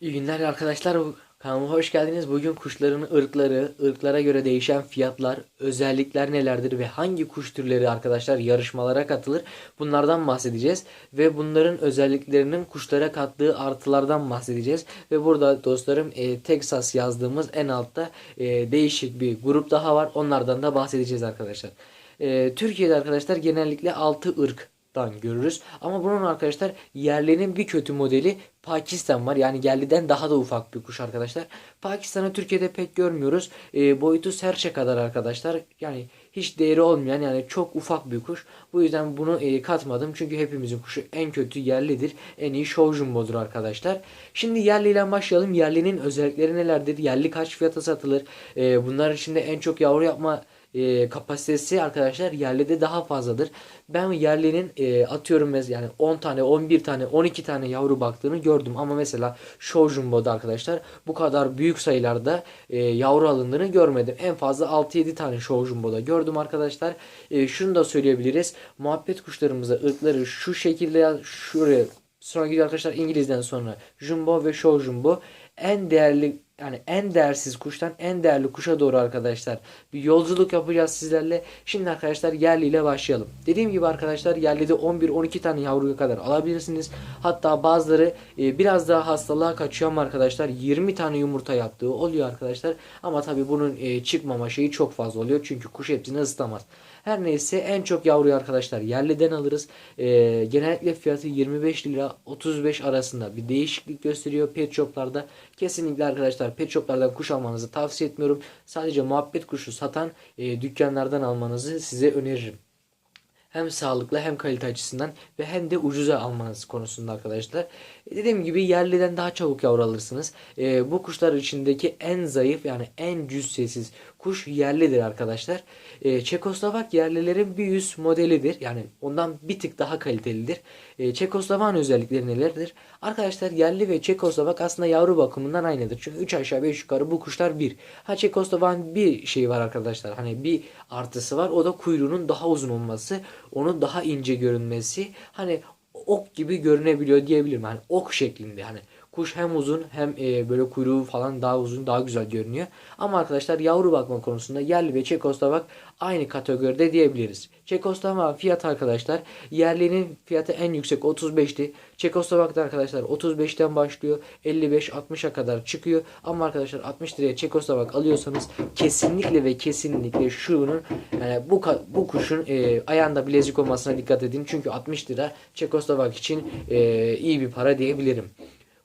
İyi günler arkadaşlar. Kanalıma hoş geldiniz. Bugün kuşların ırkları, ırklara göre değişen fiyatlar, özellikler nelerdir ve hangi kuş türleri arkadaşlar yarışmalara katılır bunlardan bahsedeceğiz. Ve bunların özelliklerinin kuşlara kattığı artılardan bahsedeceğiz. Ve burada dostlarım e, Texas yazdığımız en altta e, değişik bir grup daha var. Onlardan da bahsedeceğiz arkadaşlar. E, Türkiye'de arkadaşlar genellikle 6 ırk dan görürüz. Ama bunun arkadaşlar yerlinin bir kötü modeli Pakistan var. Yani yerliden daha da ufak bir kuş arkadaşlar. Pakistan'ı Türkiye'de pek görmüyoruz. E, boyutu serçe kadar arkadaşlar. Yani hiç değeri olmayan yani çok ufak bir kuş. Bu yüzden bunu e, katmadım. Çünkü hepimizin kuşu en kötü yerlidir. En iyi show jumbo'dur arkadaşlar. Şimdi yerliyle başlayalım. Yerlinin özellikleri nelerdir? Yerli kaç fiyata satılır? E, bunlar içinde en çok yavru yapma e, kapasitesi arkadaşlar yerlide daha fazladır. Ben yerlinin e, atıyorum mesela yani 10 tane, 11 tane, 12 tane yavru baktığını gördüm. Ama mesela Show Jumbo'da arkadaşlar bu kadar büyük sayılarda e, yavru alındığını görmedim. En fazla 6-7 tane Show Jumbo'da gördüm arkadaşlar. E, şunu da söyleyebiliriz. Muhabbet kuşlarımıza ırkları şu şekilde şuraya sonra gidiyor arkadaşlar İngiliz'den sonra Jumbo ve Show Jumbo en değerli yani en değersiz kuştan en değerli kuşa doğru arkadaşlar bir yolculuk yapacağız sizlerle. Şimdi arkadaşlar yerli ile başlayalım. Dediğim gibi arkadaşlar yerlide 11-12 tane yavruya kadar alabilirsiniz. Hatta bazıları e, biraz daha hastalığa kaçıyor ama arkadaşlar 20 tane yumurta yaptığı oluyor arkadaşlar. Ama tabi bunun e, çıkmama şeyi çok fazla oluyor. Çünkü kuş hepsini ısıtamaz. Her neyse en çok yavruyu arkadaşlar yerliden alırız. Ee, genellikle fiyatı 25 lira 35 arasında bir değişiklik gösteriyor pet shoplarda. Kesinlikle arkadaşlar pet shoplardan kuş almanızı tavsiye etmiyorum. Sadece muhabbet kuşu satan e, dükkanlardan almanızı size öneririm hem sağlıklı hem kalite açısından ve hem de ucuza almanız konusunda arkadaşlar. Dediğim gibi yerliden daha çabuk yavru alırsınız. E, bu kuşlar içindeki en zayıf yani en cüssesiz kuş yerlidir arkadaşlar. E, Çekoslovak yerlilerin bir üst modelidir. Yani ondan bir tık daha kalitelidir. E, Çekoslovan özellikleri nelerdir? Arkadaşlar yerli ve Çekoslovak aslında yavru bakımından aynıdır. Çünkü 3 aşağı 5 yukarı bu kuşlar bir. Ha Çekoslovan bir şey var arkadaşlar. Hani bir artısı var. O da kuyruğunun daha uzun olması. Onun daha ince görünmesi. Hani ok gibi görünebiliyor diyebilirim. Hani ok şeklinde hani Kuş hem uzun hem e, böyle kuyruğu falan daha uzun daha güzel görünüyor. Ama arkadaşlar yavru bakma konusunda yerli ve Çekoslovak aynı kategoride diyebiliriz. Çekoslovak fiyat arkadaşlar yerlinin fiyatı en yüksek 35'ti. Çekoslovak'ta arkadaşlar 35'ten başlıyor 55-60'a kadar çıkıyor. Ama arkadaşlar 60 liraya Çekoslovak alıyorsanız kesinlikle ve kesinlikle şunun yani bu bu kuşun e, ayağında bilezik olmasına dikkat edin. Çünkü 60 lira Çekoslovak için e, iyi bir para diyebilirim.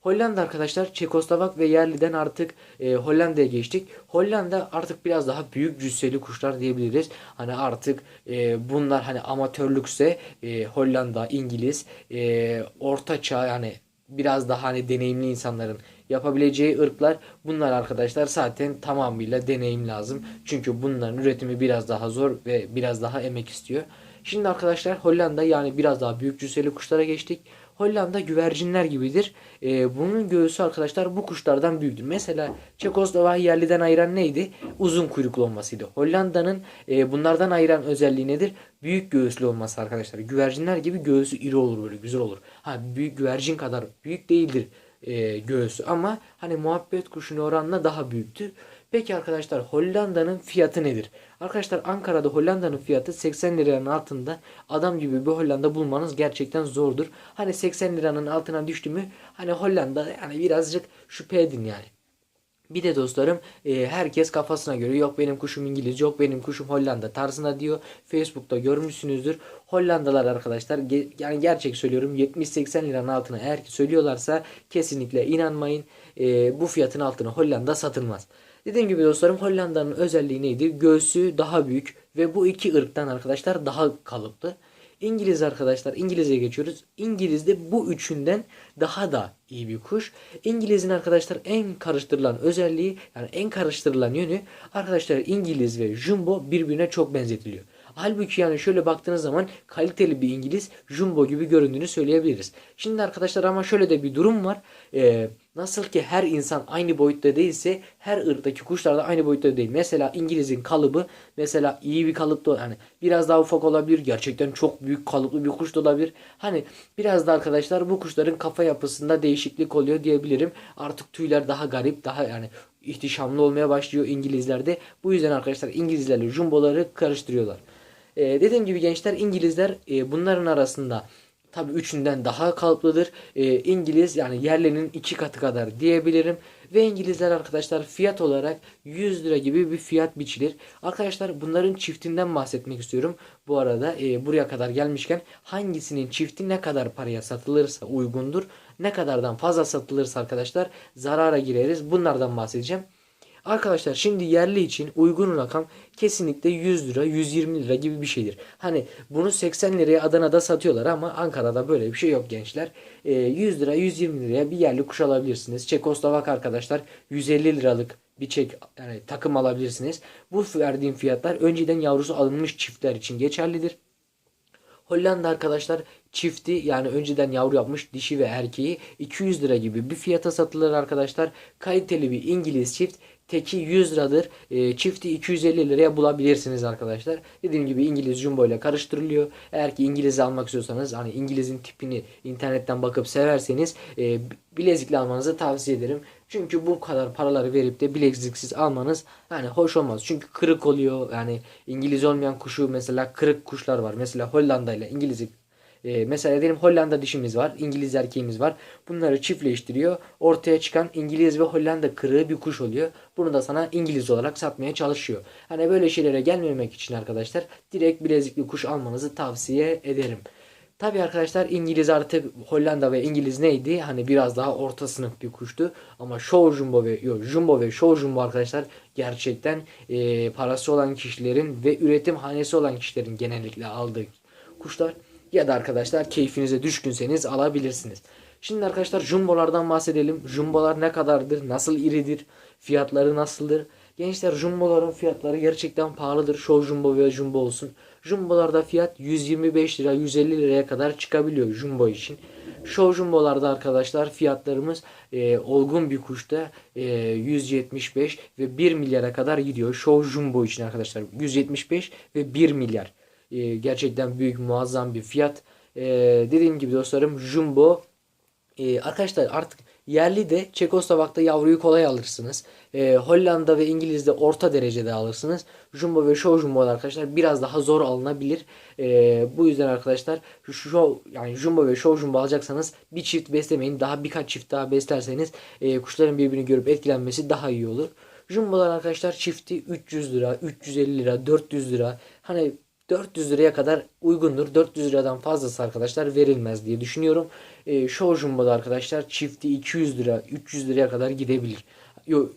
Hollanda arkadaşlar Çekoslovak ve yerliden artık e, Hollanda'ya geçtik. Hollanda artık biraz daha büyük cüsseli kuşlar diyebiliriz. Hani artık e, bunlar hani amatörlükse e, Hollanda, İngiliz, e, orta çağ yani biraz daha hani deneyimli insanların yapabileceği ırklar bunlar arkadaşlar zaten tamamıyla deneyim lazım. Çünkü bunların üretimi biraz daha zor ve biraz daha emek istiyor. Şimdi arkadaşlar Hollanda yani biraz daha büyük cüsseli kuşlara geçtik. Hollanda güvercinler gibidir. E, bunun göğsü arkadaşlar bu kuşlardan büyüktür. Mesela Çekoslovak yerliden ayıran neydi? Uzun kuyruklu olmasıydı. Hollanda'nın e, bunlardan ayıran özelliği nedir? Büyük göğüslü olması arkadaşlar. Güvercinler gibi göğsü iri olur böyle güzel olur. Ha büyük güvercin kadar büyük değildir e, göğsü ama hani muhabbet kuşunu oranla daha büyüktür. Peki arkadaşlar Hollanda'nın fiyatı nedir? Arkadaşlar Ankara'da Hollanda'nın fiyatı 80 liranın altında adam gibi bir Hollanda bulmanız gerçekten zordur. Hani 80 liranın altına düştü mü hani Hollanda yani birazcık şüphe edin yani. Bir de dostlarım e, herkes kafasına göre yok benim kuşum İngiliz yok benim kuşum Hollanda tarzında diyor. Facebook'ta görmüşsünüzdür. Hollandalar arkadaşlar yani gerçek söylüyorum 70-80 liranın altına eğer ki söylüyorlarsa kesinlikle inanmayın. E, bu fiyatın altına Hollanda satılmaz. Dediğim gibi dostlarım Hollanda'nın özelliği neydi? Göğsü daha büyük ve bu iki ırktan arkadaşlar daha kalıplı. İngiliz arkadaşlar İngiliz'e geçiyoruz. İngiliz'de bu üçünden daha da iyi bir kuş. İngiliz'in arkadaşlar en karıştırılan özelliği yani en karıştırılan yönü arkadaşlar İngiliz ve Jumbo birbirine çok benzetiliyor. Halbuki yani şöyle baktığınız zaman kaliteli bir İngiliz Jumbo gibi göründüğünü söyleyebiliriz. Şimdi arkadaşlar ama şöyle de bir durum var. Ee, Nasıl ki her insan aynı boyutta değilse her ırktaki kuşlar da aynı boyutta değil. Mesela İngiliz'in kalıbı mesela iyi bir kalıpta hani biraz daha ufak olabilir. Gerçekten çok büyük kalıplı bir kuş da olabilir. Hani biraz da arkadaşlar bu kuşların kafa yapısında değişiklik oluyor diyebilirim. Artık tüyler daha garip, daha yani ihtişamlı olmaya başlıyor İngilizlerde. Bu yüzden arkadaşlar İngilizlerle jumboları karıştırıyorlar. Ee, dediğim gibi gençler İngilizler e, bunların arasında tabii üçünden daha kalıplıdır. Ee, İngiliz yani yerlinin iki katı kadar diyebilirim. Ve İngilizler arkadaşlar fiyat olarak 100 lira gibi bir fiyat biçilir. Arkadaşlar bunların çiftinden bahsetmek istiyorum. Bu arada e, buraya kadar gelmişken hangisinin çifti ne kadar paraya satılırsa uygundur. Ne kadardan fazla satılırsa arkadaşlar zarara gireriz. Bunlardan bahsedeceğim. Arkadaşlar şimdi yerli için uygun rakam kesinlikle 100 lira 120 lira gibi bir şeydir. Hani bunu 80 liraya Adana'da satıyorlar ama Ankara'da böyle bir şey yok gençler. Ee, 100 lira 120 liraya bir yerli kuş alabilirsiniz. Çekoslovak arkadaşlar 150 liralık bir çek yani takım alabilirsiniz. Bu verdiğim fiyatlar önceden yavrusu alınmış çiftler için geçerlidir. Hollanda arkadaşlar çifti yani önceden yavru yapmış dişi ve erkeği 200 lira gibi bir fiyata satılır arkadaşlar. Kaliteli bir İngiliz çift teki 100 liradır. E, çifti 250 liraya bulabilirsiniz arkadaşlar. Dediğim gibi İngiliz jumbo ile karıştırılıyor. Eğer ki İngiliz almak istiyorsanız hani İngiliz'in tipini internetten bakıp severseniz e, bilezikli almanızı tavsiye ederim. Çünkü bu kadar paraları verip de bileziksiz almanız yani hoş olmaz. Çünkü kırık oluyor. Yani İngiliz olmayan kuşu mesela kırık kuşlar var. Mesela Hollanda ile İngiliz'i e, mesela diyelim Hollanda dişimiz var, İngiliz erkeğimiz var. Bunları çiftleştiriyor. Ortaya çıkan İngiliz ve Hollanda kırığı bir kuş oluyor. Bunu da sana İngiliz olarak satmaya çalışıyor. Hani böyle şeylere gelmemek için arkadaşlar direkt bilezikli kuş almanızı tavsiye ederim. Tabi arkadaşlar İngiliz artık Hollanda ve İngiliz neydi? Hani biraz daha orta sınıf bir kuştu. Ama Show Jumbo ve yok, Jumbo ve Show Jumbo arkadaşlar gerçekten e, parası olan kişilerin ve üretim hanesi olan kişilerin genellikle aldığı kuşlar. Ya da arkadaşlar keyfinize düşkünseniz alabilirsiniz. Şimdi arkadaşlar jumbolardan bahsedelim. Jumbolar ne kadardır? Nasıl iridir? Fiyatları nasıldır? Gençler jumboların fiyatları gerçekten pahalıdır. Show jumbo ve jumbo olsun. Jumbolarda fiyat 125 lira 150 liraya kadar çıkabiliyor jumbo için. Show jumbolarda arkadaşlar fiyatlarımız e, olgun bir kuşta e, 175 ve 1 milyara kadar gidiyor. Show jumbo için arkadaşlar 175 ve 1 milyar. E, gerçekten büyük muazzam bir fiyat. E, dediğim gibi dostlarım Jumbo e, arkadaşlar artık yerli de Çekoslovak'ta yavruyu kolay alırsınız. Hollanda ve İngiliz'de orta derecede alırsınız. Jumbo ve Show Jumbo arkadaşlar biraz daha zor alınabilir. Bu yüzden arkadaşlar show, yani Jumbo ve Show Jumbo alacaksanız bir çift beslemeyin. Daha birkaç çift daha beslerseniz e, kuşların birbirini görüp etkilenmesi daha iyi olur. Jumbo'lar arkadaşlar çifti 300 lira, 350 lira, 400 lira. Hani 400 liraya kadar uygundur. 400 liradan fazlası arkadaşlar verilmez diye düşünüyorum. E, Show Jumbo'da arkadaşlar çifti 200 lira 300 liraya kadar gidebilir. Yok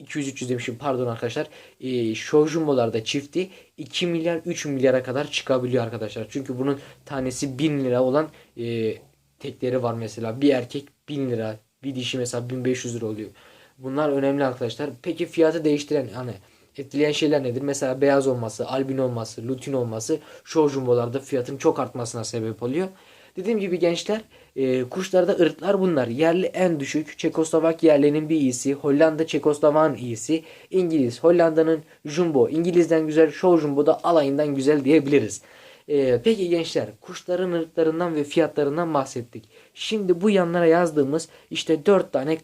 200-300 demişim pardon arkadaşlar. E, Show Jumbo'larda çifti 2 milyar 3 milyara kadar çıkabiliyor arkadaşlar. Çünkü bunun tanesi 1000 lira olan e, tekleri var mesela. Bir erkek 1000 lira bir dişi mesela 1500 lira oluyor. Bunlar önemli arkadaşlar. Peki fiyatı değiştiren hani etkileyen şeyler nedir? Mesela beyaz olması, albin olması, lutin olması show jumbolarda fiyatın çok artmasına sebep oluyor. Dediğim gibi gençler e, kuşlarda ırklar bunlar. Yerli en düşük. Çekoslovak yerlinin bir iyisi. Hollanda Çekoslovak'ın iyisi. İngiliz. Hollanda'nın jumbo. İngiliz'den güzel. Show jumbo da alayından güzel diyebiliriz. E, peki gençler kuşların ırklarından ve fiyatlarından bahsettik. Şimdi bu yanlara yazdığımız işte dört tane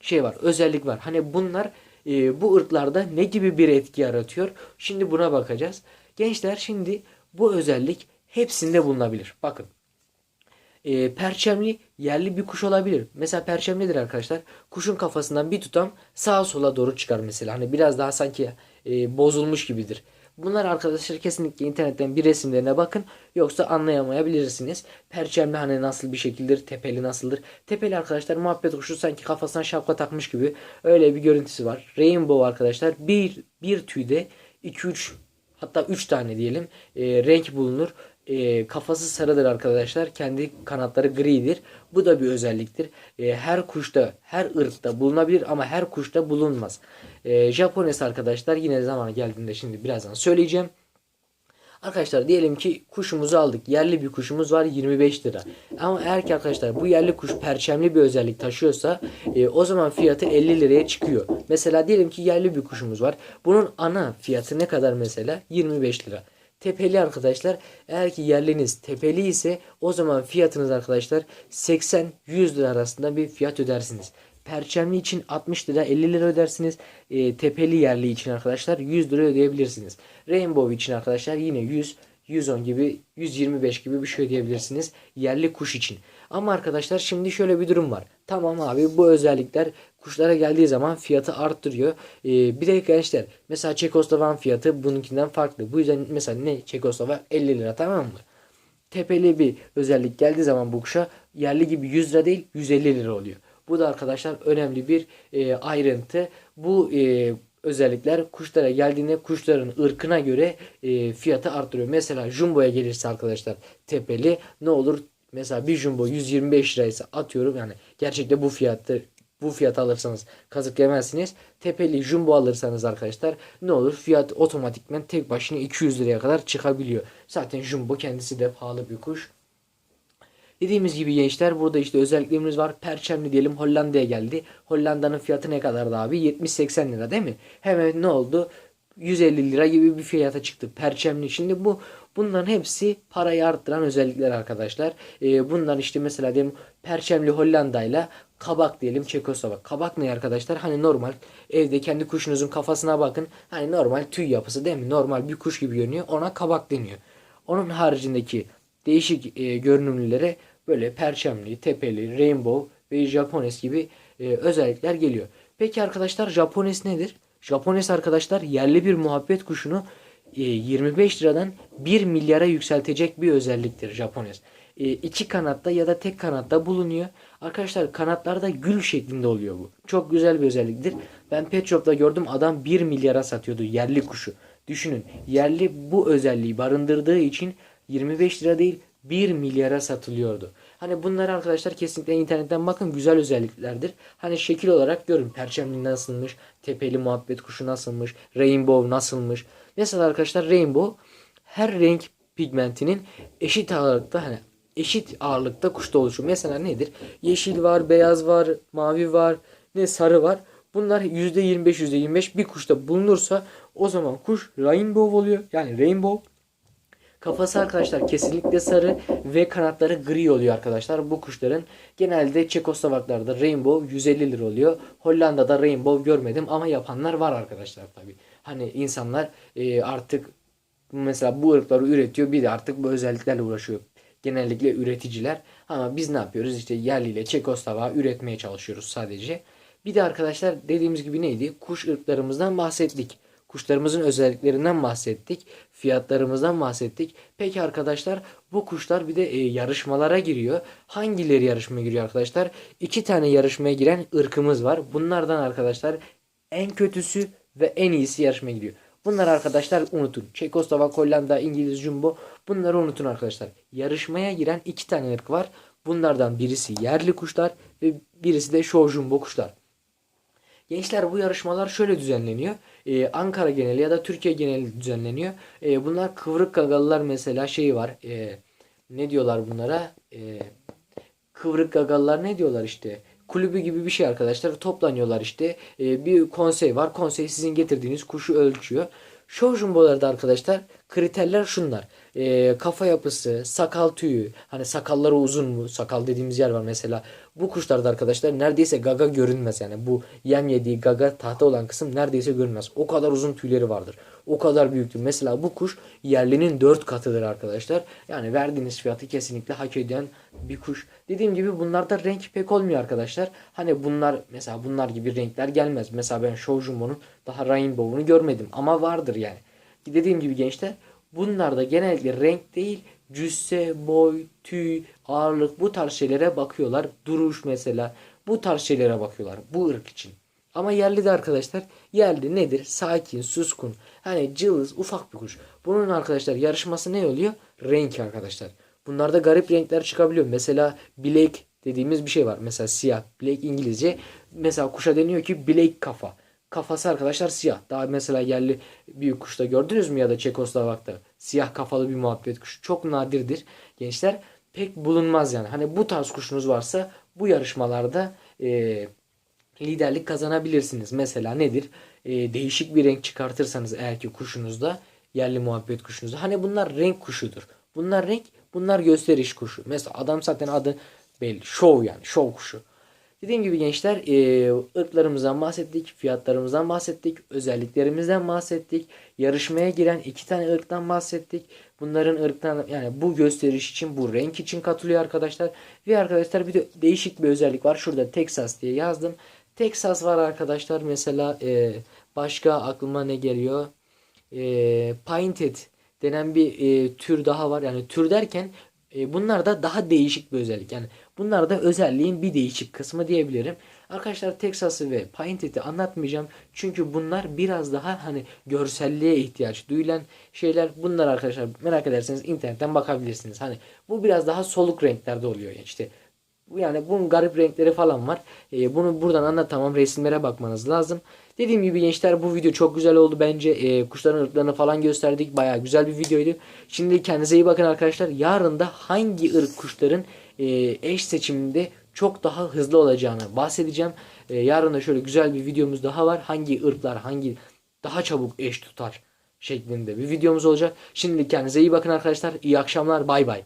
şey var. Özellik var. Hani bunlar e, bu ırklarda ne gibi bir etki yaratıyor? Şimdi buna bakacağız. Gençler şimdi bu özellik hepsinde bulunabilir. Bakın. E, perçemli yerli bir kuş olabilir. Mesela perçem nedir arkadaşlar? Kuşun kafasından bir tutam sağa sola doğru çıkar mesela. Hani biraz daha sanki e, bozulmuş gibidir. Bunlar arkadaşlar kesinlikle internetten bir resimlerine bakın. Yoksa anlayamayabilirsiniz. Perçemli hani nasıl bir şekildir, tepeli nasıldır. Tepeli arkadaşlar muhabbet kuşu sanki kafasına şapka takmış gibi öyle bir görüntüsü var. Rainbow arkadaşlar bir, bir tüyde 2-3 hatta 3 tane diyelim e, renk bulunur. E, kafası sarıdır arkadaşlar. Kendi kanatları gridir. Bu da bir özelliktir. E, her kuşta, her ırkta bulunabilir ama her kuşta bulunmaz. E, Japones arkadaşlar yine zaman geldiğinde şimdi birazdan söyleyeceğim. Arkadaşlar diyelim ki kuşumuzu aldık. Yerli bir kuşumuz var 25 lira. Ama eğer ki arkadaşlar bu yerli kuş perçemli bir özellik taşıyorsa e, o zaman fiyatı 50 liraya çıkıyor. Mesela diyelim ki yerli bir kuşumuz var. Bunun ana fiyatı ne kadar mesela? 25 lira. Tepeli arkadaşlar eğer ki yerliniz tepeli ise o zaman fiyatınız arkadaşlar 80-100 lira arasında bir fiyat ödersiniz. Perçemli için 60 lira 50 lira ödersiniz. E, tepeli yerli için arkadaşlar 100 lira ödeyebilirsiniz. Rainbow için arkadaşlar yine 100 110 gibi 125 gibi bir şey ödeyebilirsiniz yerli kuş için. Ama arkadaşlar şimdi şöyle bir durum var. Tamam abi bu özellikler kuşlara geldiği zaman fiyatı arttırıyor. Ee, bir de gençler mesela Çekoslovan fiyatı bununkinden farklı. Bu yüzden mesela ne Çekoslovak 50 lira tamam mı? Tepeli bir özellik geldiği zaman bu kuşa yerli gibi 100 lira değil 150 lira oluyor. Bu da arkadaşlar önemli bir e, ayrıntı. Bu e, özellikler kuşlara geldiğinde kuşların ırkına göre e, fiyatı arttırıyor. Mesela jumbo'ya gelirse arkadaşlar tepeli ne olur? Mesela bir jumbo 125 liraysa atıyorum yani gerçekte bu fiyattı bu fiyat alırsanız kazık yemezsiniz. Tepeli jumbo alırsanız arkadaşlar ne olur? Fiyat otomatikmen tek başına 200 liraya kadar çıkabiliyor. Zaten jumbo kendisi de pahalı bir kuş. Dediğimiz gibi gençler burada işte özelliklerimiz var. Perçemli diyelim Hollanda'ya geldi. Hollanda'nın fiyatı ne kadardı abi? 70-80 lira değil mi? Hemen ne oldu? 150 lira gibi bir fiyata çıktı. Perçemli. Şimdi bu bunların hepsi parayı arttıran özellikler arkadaşlar. Ee, bunlar işte mesela diyelim Perçemli Hollanda'yla kabak diyelim Çekoslovak. Kabak ne arkadaşlar? Hani normal evde kendi kuşunuzun kafasına bakın. Hani normal tüy yapısı değil mi? Normal bir kuş gibi görünüyor. Ona kabak deniyor. Onun haricindeki değişik e, görünümlülere böyle perçemli, tepeli, rainbow ve Japones gibi e, özellikler geliyor. Peki arkadaşlar Japones nedir? Japones arkadaşlar yerli bir muhabbet kuşunu e, 25 liradan 1 milyara yükseltecek bir özelliktir Japones. E, iki kanatta ya da tek kanatta bulunuyor. Arkadaşlar kanatlarda gül şeklinde oluyor bu. Çok güzel bir özelliktir. Ben Pet Shop'ta gördüm adam 1 milyara satıyordu yerli kuşu. Düşünün yerli bu özelliği barındırdığı için 25 lira değil 1 milyara satılıyordu. Hani bunları arkadaşlar kesinlikle internetten bakın güzel özelliklerdir. Hani şekil olarak görün perçemli nasılmış, tepeli muhabbet kuşu nasılmış, rainbow nasılmış. Mesela arkadaşlar rainbow her renk pigmentinin eşit ağırlıkta hani eşit ağırlıkta kuşta oluşuyor. Mesela nedir? Yeşil var, beyaz var, mavi var, ne sarı var. Bunlar %25 %25 bir kuşta bulunursa o zaman kuş rainbow oluyor. Yani rainbow Kafası arkadaşlar kesinlikle sarı ve kanatları gri oluyor arkadaşlar. Bu kuşların genelde Çekoslovaklarda Rainbow 150 lira oluyor. Hollanda'da Rainbow görmedim ama yapanlar var arkadaşlar tabi. Hani insanlar e, artık mesela bu ırkları üretiyor bir de artık bu özelliklerle uğraşıyor. Genellikle üreticiler. Ama biz ne yapıyoruz? İşte yerliyle Çekoslovak üretmeye çalışıyoruz sadece. Bir de arkadaşlar dediğimiz gibi neydi? Kuş ırklarımızdan bahsettik. Kuşlarımızın özelliklerinden bahsettik. Fiyatlarımızdan bahsettik. Peki arkadaşlar bu kuşlar bir de e, yarışmalara giriyor. Hangileri yarışmaya giriyor arkadaşlar? İki tane yarışmaya giren ırkımız var. Bunlardan arkadaşlar en kötüsü ve en iyisi yarışmaya giriyor. Bunları arkadaşlar unutun. Çekoslovak, Hollanda, İngiliz, Jumbo bunları unutun arkadaşlar. Yarışmaya giren iki tane ırk var. Bunlardan birisi yerli kuşlar ve birisi de show jumbo kuşlar. Gençler bu yarışmalar şöyle düzenleniyor. Ee, Ankara geneli ya da Türkiye geneli düzenleniyor. Ee, bunlar kıvrık gagalılar mesela şey var. E, ne diyorlar bunlara? E, kıvrık gagalılar ne diyorlar işte? Kulübü gibi bir şey arkadaşlar. Toplanıyorlar işte. E, bir konsey var. Konsey sizin getirdiğiniz kuşu ölçüyor. Show jumbolarda arkadaşlar kriterler şunlar. E, kafa yapısı, sakal tüyü, hani sakalları uzun mu? Sakal dediğimiz yer var mesela. Bu kuşlarda arkadaşlar neredeyse gaga görünmez yani. Bu yem yediği gaga tahta olan kısım neredeyse görünmez. O kadar uzun tüyleri vardır. O kadar büyüktür. Mesela bu kuş yerlinin 4 katıdır arkadaşlar. Yani verdiğiniz fiyatı kesinlikle hak eden bir kuş. Dediğim gibi bunlarda renk pek olmuyor arkadaşlar. Hani bunlar mesela bunlar gibi renkler gelmez. Mesela ben Show Jumbo'nun daha Rainbow'unu görmedim ama vardır yani. Dediğim gibi gençler bunlarda genellikle renk değil cüsse, boy, tüy, ağırlık bu tarz şeylere bakıyorlar. Duruş mesela bu tarz şeylere bakıyorlar bu ırk için. Ama yerli de arkadaşlar yerli nedir? Sakin, suskun. Hani cılız, ufak bir kuş. Bunun arkadaşlar yarışması ne oluyor? Renk arkadaşlar. Bunlarda garip renkler çıkabiliyor. Mesela black dediğimiz bir şey var. Mesela siyah. Black İngilizce. Mesela kuşa deniyor ki black kafa. Kafası arkadaşlar siyah. Daha mesela yerli büyük kuşta gördünüz mü ya da Çekoslovak'ta siyah kafalı bir muhabbet kuşu çok nadirdir. Gençler pek bulunmaz yani. Hani bu tarz kuşunuz varsa bu yarışmalarda e, liderlik kazanabilirsiniz. Mesela nedir? E, değişik bir renk çıkartırsanız eğer ki kuşunuzda yerli muhabbet kuşunuzda. Hani bunlar renk kuşudur. Bunlar renk, bunlar gösteriş kuşu. Mesela adam zaten adı belli. Şov yani. Şov kuşu. Dediğim gibi gençler e, ırklarımızdan bahsettik, fiyatlarımızdan bahsettik, özelliklerimizden bahsettik. Yarışmaya giren iki tane ırktan bahsettik. Bunların ırktan yani bu gösteriş için, bu renk için katılıyor arkadaşlar. Ve arkadaşlar bir de değişik bir özellik var. Şurada Texas diye yazdım. Texas var arkadaşlar. Mesela e, başka aklıma ne geliyor? E, Painted denen bir e, tür daha var. Yani tür derken e, bunlar da daha değişik bir özellik. Yani bunlar da özelliğin bir değişik kısmı diyebilirim. Arkadaşlar Texas'ı ve Painted'i anlatmayacağım. Çünkü bunlar biraz daha hani görselliğe ihtiyaç duyulan şeyler. Bunlar arkadaşlar merak ederseniz internetten bakabilirsiniz. Hani bu biraz daha soluk renklerde oluyor. Yani işte yani bunun garip renkleri falan var. E, bunu buradan anlatamam. Resimlere bakmanız lazım. Dediğim gibi gençler bu video çok güzel oldu bence. E, kuşların ırklarını falan gösterdik. Baya güzel bir videoydu. Şimdi kendinize iyi bakın arkadaşlar. Yarın da hangi ırk kuşların e, eş seçiminde çok daha hızlı olacağını bahsedeceğim. E, yarın da şöyle güzel bir videomuz daha var. Hangi ırklar hangi daha çabuk eş tutar şeklinde bir videomuz olacak. Şimdi kendinize iyi bakın arkadaşlar. İyi akşamlar. Bay bay.